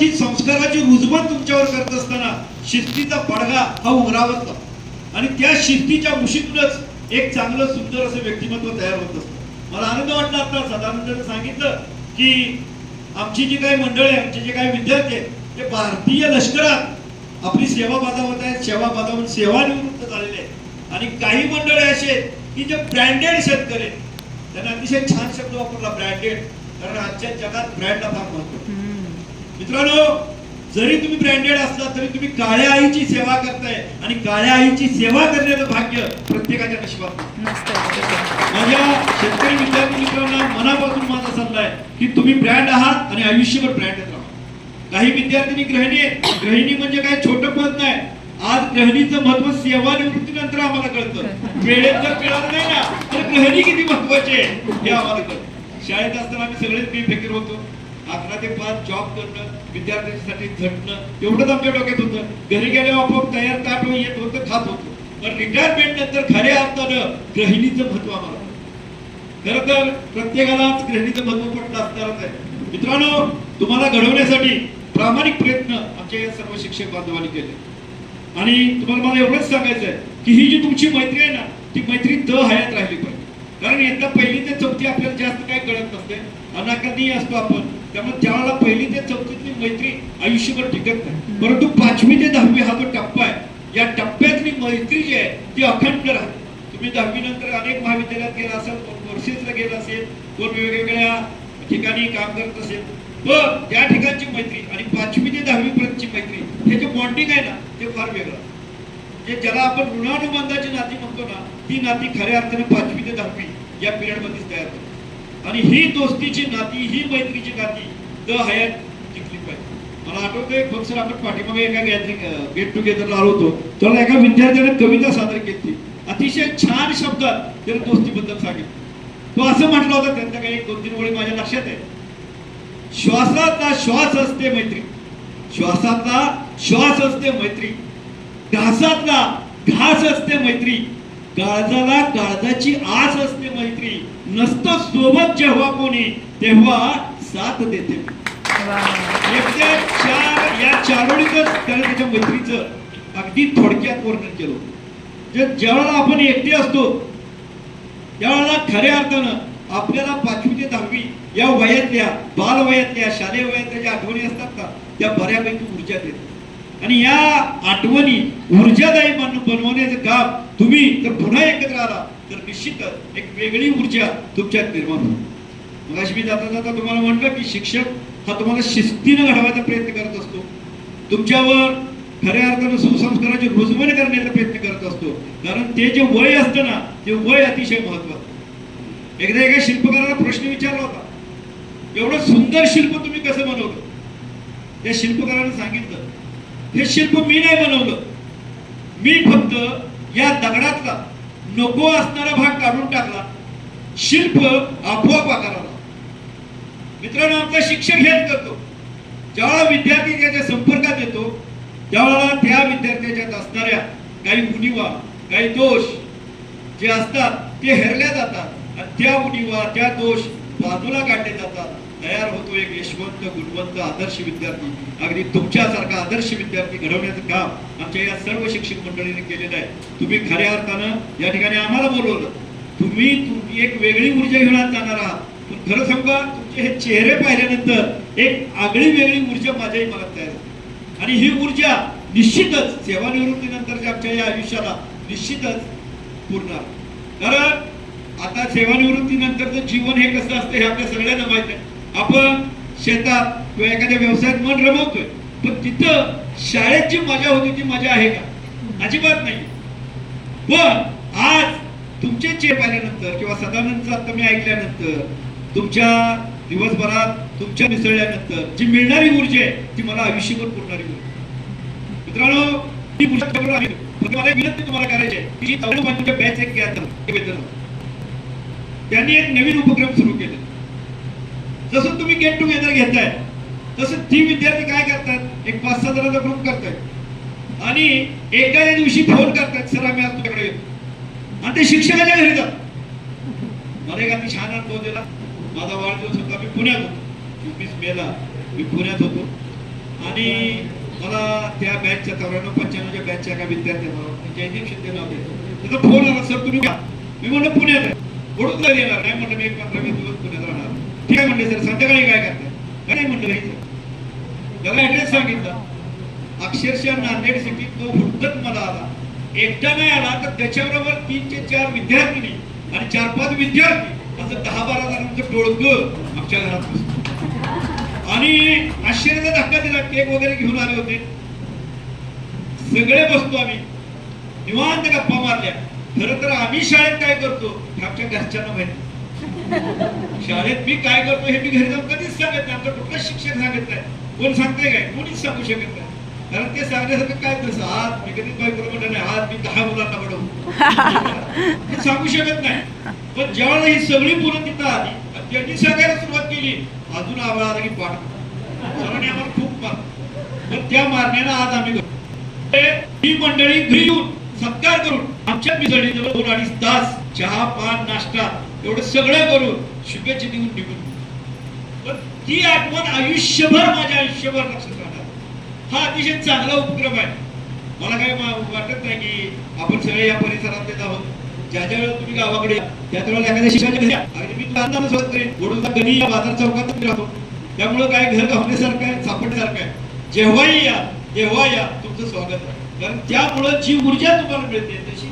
ही संस्काराची रुजवण तुमच्यावर करत असताना शिस्तीचा पडगा हा उमरावत आणि त्या शिस्तीच्या मुशीतूनच एक चांगलं सुंदर असं व्यक्तिमत्व तयार होत असतं. मला आनंद वाटला आता सदानंद सांगितलं की आमची जी काही मंडळी आहे आमचे जे काही विद्यार्थी आहेत ते भारतीय लष्करात आपली सेवा बजावत आहेत. सेवा बजावून सेवानिवृत्त झालेले आहेत. आणि काही मंडळी असे आहेत की जे ब्रँडेड शेतकरी आहेत. त्यांना अतिशय छान शब्द वापरला ब्रँडेड. कारण आजच्या जगात ब्रँडला फार महत्त्व मित्रांनो जरी तुम्ही ब्रँडेड असला तरी तुम्ही काळ्या आईची सेवा करताय. आणि काळ्या आईची सेवा करण्याचं भाग्य प्रत्येकाच्या नशिबात. माझ्या शेतकरी विद्यार्थी मित्रांना मनापासून माझा सल्ला आहे की तुम्ही ब्रँड आहात आणि आयुष्यभर ब्रँड राहा. काही विद्यार्थ्यांनी गृहिणी आहेत. गृहिणी म्हणजे काय? छोटं पद नाही. आज गृहिणीचं महत्त्व सेवानिवृत्तीनंतर आम्हाला कळतं. वेळेत जर कळलं नाही ना तर गृहिणी किती महत्वाची आहे हे आम्हाला कळतं. शाळेत असताना आम्ही सगळेच बेफिकीर होतो. अकरा ते पाच जॉब करणं विद्यार्थ्यांसाठी झटणं एवढंच आमच्या डोक्यात होतं. घरी गेल्यावर आपोआप तयार ताट येत होतं खात होतो. पण रिटायरमेंट नंतर खऱ्या अर्थानं गृहिणीचं महत्त्व आम्हाला. खरं तर प्रत्येकालाच गृहिणीचं महत्त्व पडलं असणारच आहे. मित्रांनो तुम्हाला घडवण्यासाठी प्रामाणिक प्रयत्न आमच्या या सर्व शिक्षक बांधवांनी केले. आणि तुम्हाला मला एवढंच सांगायचं आहे की ही जी तुमची मैत्री आहे ना ती मैत्री द हयात राहिली पाहिजे. कारण यंदा पहिली ते चौथी आपल्याला जास्त काय कळत नसते. अनाकरणीय असतो आपण. त्यामुळे त्यावेळेला पहिली ते चौथीतली मैत्री आयुष्यभर टिकत नाही. परंतु पाचवी ते दहावी हा जो टप्पा आहे या टप्प्यातली मैत्री जी आहे ती अखंड राहते. तुम्ही दहावी नंतर अनेक महाविद्यालयात गेला असाल कोण कोर्सेसला गेला असेल कोण वेगवेगळ्या ठिकाणी काम करत असेल. पण त्या ठिकाणची मैत्री आणि पाचवी ते दहावी पर्यंतची मैत्री हे जे बॉन्डिंग आहे ना ते फार वेगळं. जे ज्याला आपण ऋणानुबंधाची नाती म्हणतो ना ती नाती खऱ्या अर्थाने पाचवी ते दहावी या पिरियडमध्येच तयार होते. आणि ही दोस्तीची नाती ही मैत्रीची नाती द हयात जिंकली पाहिजे. मला आठवतंय फक्त आपण पाठीमागे एका गॅदरिंग गेट टुगेदरला आलो होतो. त्याला एका विद्यार्थ्याने कविता सादर केली. अतिशय छान शब्दात त्याने दोस्तीबद्दल सांगितलं. तो असं म्हटलं होतं त्यांचा काही एक दोन तीन ओळी माझ्या लक्षात आहे श्वासातला श्वास असते मैत्री. श्वासातला श्वास असते मैत्री. घासातला घास असते मैत्री. काळजाला काळजाची आस असते मैत्री. नसतं सोबत जेव्हा कोणी तेव्हा साथ देते. चार या चारोळीतच त्याने त्याच्या मैत्रीचं अगदी थोडक्यात वर्णन केलं. होतं. ज्यावेळेला आपण एकटे असतो त्यावेळेला खऱ्या अर्थानं आपल्याला पाचवी ते दहावी या वयातल्या बाल वयातल्या शालेय वयातल्या ज्या आठवणी असतात ना त्या बऱ्यापैकी ऊर्जा देतात. आणि या आठवणी ऊर्जादायी बनवण्याचं काम तुम्ही जर पुन्हा एकत्र आला तर निश्चितच एक वेगळी ऊर्जा तुमच्यात निर्माण होईल. मग मी जाता जाता तुम्हाला म्हणलं की शिक्षक हा तुम्हाला शिस्तीनं घडवायचा प्रयत्न करत असतो. तुमच्यावर खऱ्या अर्थानं सुसंस्काराची रुजवण करण्याचा प्रयत्न करत असतो. कारण ते जे वय असतं ना ते वय अतिशय महत्वाचं एकदा एका शिल्पकाराला प्रश्न विचारला होता एवढं सुंदर शिल्प तुम्ही कसं बनवलं त्या शिल्पकाराने सांगितलं हे शिल्प मी नाही बनवलं. मी फक्त या दगडातला नको असणारा भाग काढून टाकला. शिल्प आपोआप आकाराला. मित्रांनो आमचा शिक्षक हेच करतो. ज्यावेळा विद्यार्थी त्याच्या संपर्कात येतो त्यावेळेला त्या विद्यार्थ्याच्यात असणाऱ्या काही उणीवा काही दोष जे असतात ते हेरल्या जातात. आणि त्या उणीवा त्या दोष बाजूला काढले जातात. तयार होतो एक यशवंत गुणवंत आदर्श विद्यार्थी. अगदी तुमच्यासारखा आदर्श विद्यार्थी घडवण्याचं काम आमच्या या सर्व शिक्षक मंडळीने केलेलं आहे. तुम्ही खऱ्या अर्थानं या ठिकाणी आम्हाला बोलवलं. तुम्ही तुमची एक वेगळी ऊर्जा घेऊन जाणार आहात. पण खरं सांगा तुमचे हे चेहरे पाहिल्यानंतर एक आगळी वेगळी ऊर्जा माझ्याही मनात तयार होते. आणि ही ऊर्जा निश्चितच सेवानिवृत्तीनंतरच्या आमच्या या आयुष्याला निश्चितच पुरणार कारण आता सेवानिवृत्तीनंतरचं जीवन हे कसं असतं हे आपल्या सगळ्यांना माहीत आहे. आपण शेतात किंवा एखाद्या व्यवसायात मन रमवतोय. पण तिथं शाळेत जी मजा होती ती मजा आहे का? अजिबात नाही. पण आज तुमचे चेप आल्यानंतर किंवा सदानंदचं आता मी ऐकल्यानंतर तुमच्या दिवसभरात तुमच्या मिसळल्यानंतर जी मिळणारी ऊर्जा आहे ती मला आयुष्यभर पुरणारी ऊर्जा मित्रांनो ती ऊर्जा आहे. मला विनंती तुम्हाला करायची आहे की बॅच एक घ्या आता, त्यांनी एक नवीन उपक्रम सुरू केले. जसं तुम्ही गेट टुगेदर घेताय तसं ती विद्यार्थी काय करतात? एक पाच सहा जणांचा ग्रुप करतायत. आणि एखाद्या दिवशी फोन करतात सर आम्ही आज तुझ्याकडे येतो. आणि ते शिक्षकाच्या घरी जातात. मला एक अति छान अनुभव दिला. माझा वाढदिवस होता मी पुण्यात होतो. चोवीस मेला मी पुण्यात होतो. आणि मला त्या बॅचच्या चौऱ्याण्णव पंच्याण्णवच्या बॅचच्या एका विद्यार्थ्याला जयदीप शिंदे नाव देतो त्याचा फोन आला सर तुम्ही का मी म्हणलं पुण्यात आहे. वडोदरा येणार. नाही म्हणलं मी एक पंधरा वीस दिवस पुण्यात राहणार. ठीक आहे म्हणले सर संध्याकाळी काय करताय काय म्हणलं घ्यायचं त्याला ऍड्रेस सांगितला अक्षरशः नांदेड सिटीत तो हुडकत मला आला एकटा नाही आला तर त्याच्याबरोबर तीन ते चार विद्यार्थिनी आणि चार पाच विद्यार्थी असं दहा बारा जणांचं टोळकं आमच्या घरात आणि आश्चर्याचा धक्का दिला केक वगैरे घेऊन आले होते सगळे बसतो आम्ही निवांत गप्पा मारल्या खरं तर आम्ही शाळेत काय करतो हे आमच्या घरच्यांना माहिती शाळेत मी काय करतो हे मी घरी जाऊन कधीच सांगत नाही. आमचा कुठलाच शिक्षक सांगत नाही. कोण सांगते काय? कोणीच सांगू शकत नाही. कारण ते सांगण्यासारखं काय तसं? आज मी कधीच बायकोला बरोबर नाही. आज मी दहा मुलांना बनवू हे सांगू शकत नाही. पण ज्यावेळेला ही सगळी मुलं तिथं आली त्यांनी सांगायला सुरुवात केली अजून आम्हाला आला की पाठ. सरांनी आम्हाला खूप मार पण त्या मारण्यानं आज आम्ही ही मंडळी घरी येऊन सत्कार करून आमच्या मिसळीजवळ दोन अडीच तास चहा पान नाश्ता एवढं सगळं करून शुभेच्छा देऊन निघून पण ती आठवण आयुष्यभर माझ्या आयुष्यभर लक्षात राहणार. हा अतिशय चांगला उपक्रम आहे. मला काही वाटत नाही की आपण सगळे या परिसरात येत आहोत. ज्या ज्या वेळेला तुम्ही गावाकडे या, त्या त्या एखाद्या शिक्षकाच्या घरी मी तुला सोबत करेन. वडोदरा कधी या बाजार चौकात राहतो. त्यामुळं काय घर गावण्यासारखं आहे सापडण्यासारखं आहे. जेव्हाही या तेव्हा या तुमचं स्वागत आहे. कारण त्यामुळं जी ऊर्जा तुम्हाला मिळते तशी